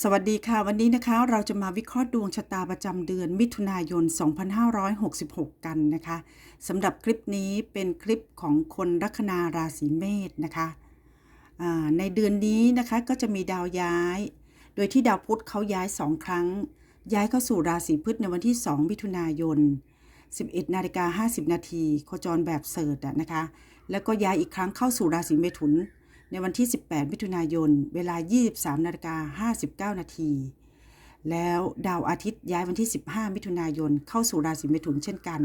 สวัสดีค่ะ วันนี้นะคะเราจะมาวิเคราะห์ดวงชะตาประจำเดือนมิถุนายน 2566 กันนะคะสำหรับคลิปนี้เป็นคลิปของคนลัคนาราศีเมษนะคะในเดือนนี้นะคะก็จะมีดาวย้าย โดยที่ดาวพุธเขาย้าย 2 ครั้ง ย้ายเข้าสู่ราศีพฤษในวันที่ 2 มิถุนายน 11นาฬิกา50 นาทีโคจรแบบเสิร์ตอะนะคะ แล้วก็ย้ายอีกครั้งเข้าสู่ราศีเมถุน ในวันที่ 18 มิถุนายน เวลา 23นาฬิกา59 นาที แล้วดาวอาทิตย์ย้ายวันที่ 15 มิถุนายนเข้าสู่ราศีเมถุนเช่นกัน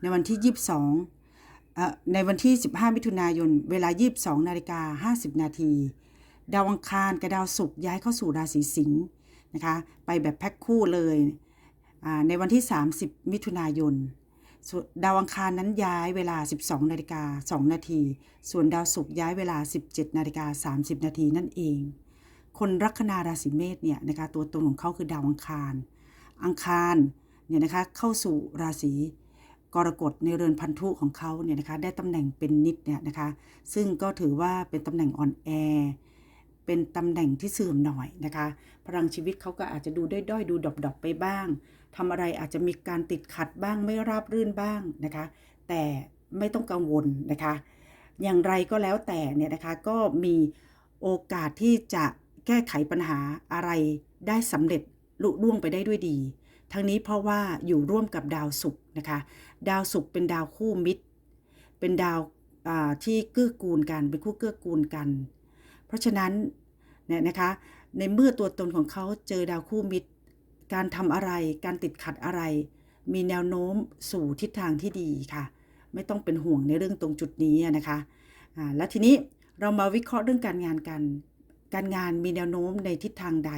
ในวันที่ 22เอ่อในวันที่ 15 มิถุนายน เวลา 22นาฬิกา50 นาที ดาวอังคารกับดาวศุกร์ย้ายเข้าสู่ราศีสิงห์นะคะ ไปแบบแพ็คคู่เลย ในวันที่ 30 มิถุนายน ดาวอังคารนั้นย้ายเวลา 12นาฬิกา2นาที ส่วนดาวศุกร์ย้ายเวลา 17นาฬิกา30 นาทีนั่นเอง คนลัคนาราศีเมษเนี่ยนะคะตัวตนของเขาคือดาวอังคาร อังคารเนี่ยนะคะเข้าสู่ราศีกรกฎในเรือนพันธุของเขาเนี่ยนะคะได้ตำแหน่งเป็นนิดเนี่ยนะคะซึ่งก็ถือว่าเป็นตำแหน่งอ่อนแอเป็นตำแหน่งที่เสื่อมหน่อยนะคะ พลังชีวิตเขาก็อาจจะดูด้อยๆดูดอบๆไปบ้าง ทำอะไรอาจจะมีการติดขัดบ้างไม่ราบรื่นบ้างนะคะ แต่ไม่ต้องกังวลนะคะ อย่างไรก็แล้วแต่เนี่ยนะคะก็มีโอกาสที่จะแก้ไขปัญหาอะไรได้สำเร็จลุล่วงไปได้ด้วยดี ทั้งนี้เพราะว่าอยู่ร่วมกับดาวศุกร์นะคะ ดาวศุกร์เป็นดาวคู่มิตร เป็นดาวาที่เกื้อกูลกันเป็นคู่เกื้อกูลกัน เพราะฉะนั้นเนี่ยนะคะในเมื่อตัวตนของเขาเจอดาวคู่มิตร การทำอะไร การติดขัดอะไร มีแนวโน้มสู่ทิศทางที่ดีค่ะ ไม่ต้องเป็นห่วงในเรื่องตรงจุดนี้นะคะแล้วทีนี้เรามาวิเคราะห์เรื่องการงานกัน การงานมีแนวโน้มในทิศทางใด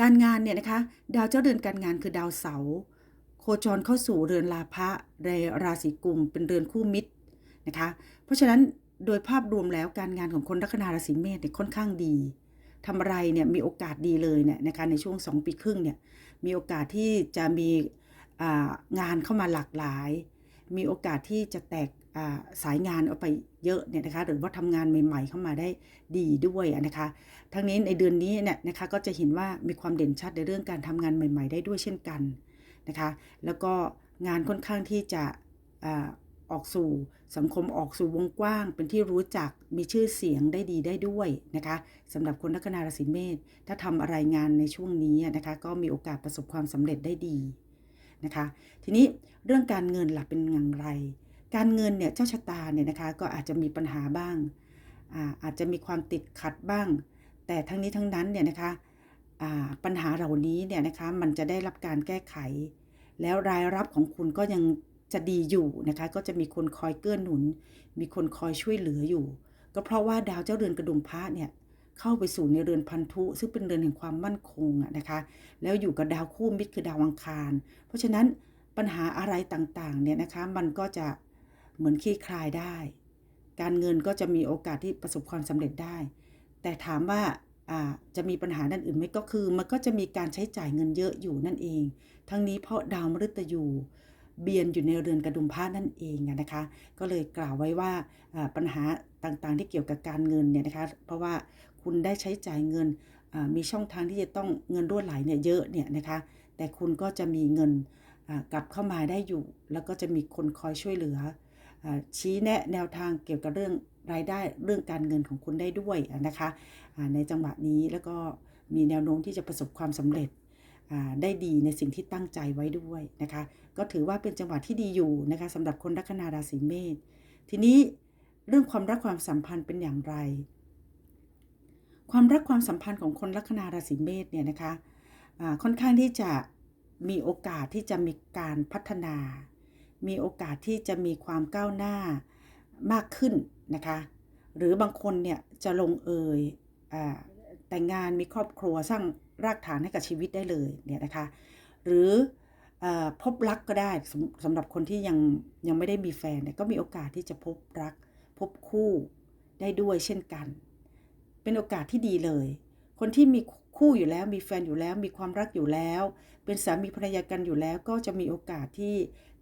การงานเนี่ยนะคะ ดาวเจ้าเรือนการงานคือดาวเสาร์โคจรเข้าสู่เรือนลาภะในราศีกุมเป็นเรือนคู่มิตรนะคะ เพราะฉะนั้นโดยภาพรวมแล้วการงานของคนลัคนาราศีเมษเนี่ยค่อนข้างดี ทำอะไรเนี่ยมีโอกาสดีเลยเนี่ยนะคะในช่วง 2 ปีครึ่งเนี่ยมีโอกาสที่จะมีงานเข้ามาหลากหลาย มีโอกาสที่จะแตกสายงานออกไปเยอะเนี่ยนะคะหรือว่าทำงานใหม่ ๆ เข้ามาได้ดีด้วยนะคะทั้งนี้ในเดือนนี้เนี่ยนะคะก็จะเห็นว่ามีความเด่นชัดในเรื่องการทำงานใหม่ ๆ ได้ด้วยเช่นกันนะคะแล้วก็งานค่อนข้างที่จะ ออกสู่สังคมออกสู่วงกว้าง เป็นที่รู้จักมีชื่อเสียงได้ดีได้ด้วยนะคะสำหรับคนลัคนาราศีเมษถ้าทำอะไรงานในช่วงนี้นะคะก็มีโอกาสประสบความสำเร็จได้ดีนะคะทีนี้เรื่องการเงินหลักเป็นอย่างไร การเงินเนี่ยเจ้าชะตาเนี่ยนะคะก็อาจจะมีปัญหาบ้างอาอาจจะมีความติดขัดบ้าง แต่ทั้งนี้ทั้งนั้นเนี่ยนะคะปัญหาเหล่านี้เนี่ยนะคะมันจะได้รับการแก้ไข แล้วรายรับของคุณก็ยัง จะดีอยู่นะคะ ก็จะมีคนคอยเกื้อหนุน มีคนคอยช่วยเหลืออยู่ ก็เพราะว่าดาวเจ้าเรือนกระดุมพระเนี่ยเข้าไปสู่ในเรือนพันธุ ซึ่งเป็นเรือนแห่งความมั่นคงอะนะคะ แล้วอยู่กับดาวคู่มิตรคือดาวอังคาร เพราะฉะนั้นปัญหาอะไรต่างๆเนี่ยนะคะมันก็จะเหมือนคลี่คลายได้ การเงินก็จะมีโอกาสที่ประสบความสำเร็จได้ แต่ถามว่าอ่าจะมีปัญหาด้านอื่นไหมก็คือ มันก็จะมีการใช้จ่ายเงินเยอะอยู่นั่นเอง ทั้งนี้เพราะดาวมฤตยู เบียนอยู่ในเรือนกระดุมพระนั่นเองนะคะ ก็เลยกล่าวไว้ว่าปัญหาต่างๆที่เกี่ยวกับการเงินเนี่ยนะคะ เพราะว่าคุณได้ใช้จ่ายเงินมีช่องทางที่จะต้องเงินรั่วไหลเนี่ยเยอะเนี่ยนะคะ แต่คุณก็จะมีเงินกลับเข้ามาได้อยู่ แล้วก็จะมีคนคอยช่วยเหลืออชี้แนะแนวทางเกี่ยวกับเรื่องรายได้เรื่องการเงินของคุณได้ด้วยนะคะในจังหวะนี้แล้วก็มีแนวโน้มที่จะประสบความสำเร็จ ได้ดีในสิ่งที่ตั้งใจไว้ด้วยนะคะ ก็ถือว่าเป็นจังหวะที่ดีอยู่นะคะสำหรับคนลัคนาราศีเมษทีนี้เรื่องความรักความสัมพันธ์เป็นอย่างไร ความรักความสัมพันธ์ของคนลัคนาราศีเมษเนี่ยนะคะอ่าค่อนข้างที่จะมีโอกาสที่จะมีการพัฒนา มีโอกาสที่จะมีความก้าวหน้ามากขึ้นนะคะ หรือบางคนเนี่ยจะลงเอยอแต่งงานมีครอบครัวสร้าง รากฐานให้กับชีวิตได้เลยเนี่ยนะคะ หรืออพบรักก็ได้สำสำหรับคนที่ยังยังไม่ได้มีแฟนเนี่ยก็มีโอกาสที่จะพบรัก พบคู่ได้ด้วยเช่นกัน เป็นโอกาสที่ดีเลย คนที่มีคู่อยู่แล้วมีแฟนอยู่แล้ว มีความรักอยู่แล้ว เป็นสามีภรรยากันอยู่แล้ว ก็จะมีโอกาสที่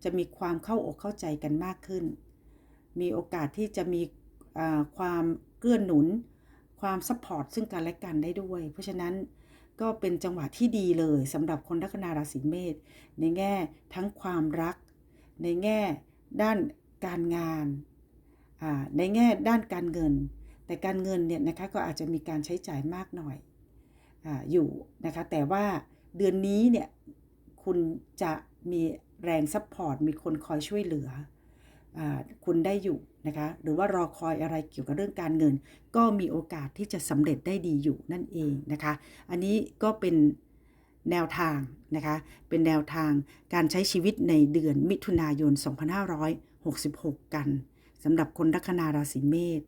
จะมีความเข้าอกเข้าใจกันมากขึ้น มีโอกาสที่จะมีความเกื้อหนุน ความซัพพอร์ตซึ่งกันและกันได้ด้วย เพราะฉะนั้น ก็เป็นจังหวะที่ดีเลยสำหรับคนลัคนาราศีเมษในแง่ทั้งความรัก ในแง่ด้านการงานอ่าในแง่ด้านการเงิน แต่การเงินเนี่ยนะคะก็อาจจะมีการใช้จ่ายมากหน่อยอาอยู่นะคะแต่ว่าเดือนนี้เนี่ยคุณจะมีแรงซัพพอร์ตมีคนคอยช่วยเหลือ คุณได้อยู่นะคะหรือว่ารอคอยอะไรเกี่ยวกับเรื่องการเงิน ก็มีโอกาสที่จะสำเร็จได้ดีอยู่นั่นเองนะคะ อันนี้ก็เป็นแนวทางนะคะเป็นแนวทางการใช้ชีวิตในเดือนมิถุนายน 2566 กันสำหรับคนลัคนาราศีเมษ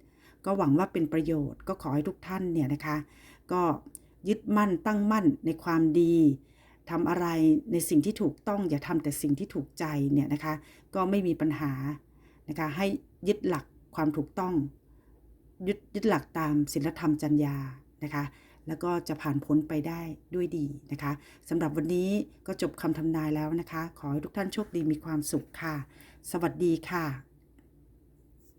ก็หวังว่าเป็นประโยชน์ก็ขอให้ทุกท่านเนี่ยนะคะก็ยึดมั่นตั้งมั่นในความดีทำอะไรในสิ่งที่ถูกต้องอย่าทำแต่สิ่งที่ถูกใจเนี่ยนะคะก็ไม่มีปัญหา นะคะให้ยึดหลักความถูกต้องยึดยึดหลักตามศีลธรรมจรรยานะคะแล้วก็จะผ่านพ้นไปได้ด้วยดีนะคะสำหรับวันนี้ก็จบคำทำนายแล้วนะคะ ขอให้ทุกท่านโชคดีมีความสุขค่ะ สวัสดีค่ะ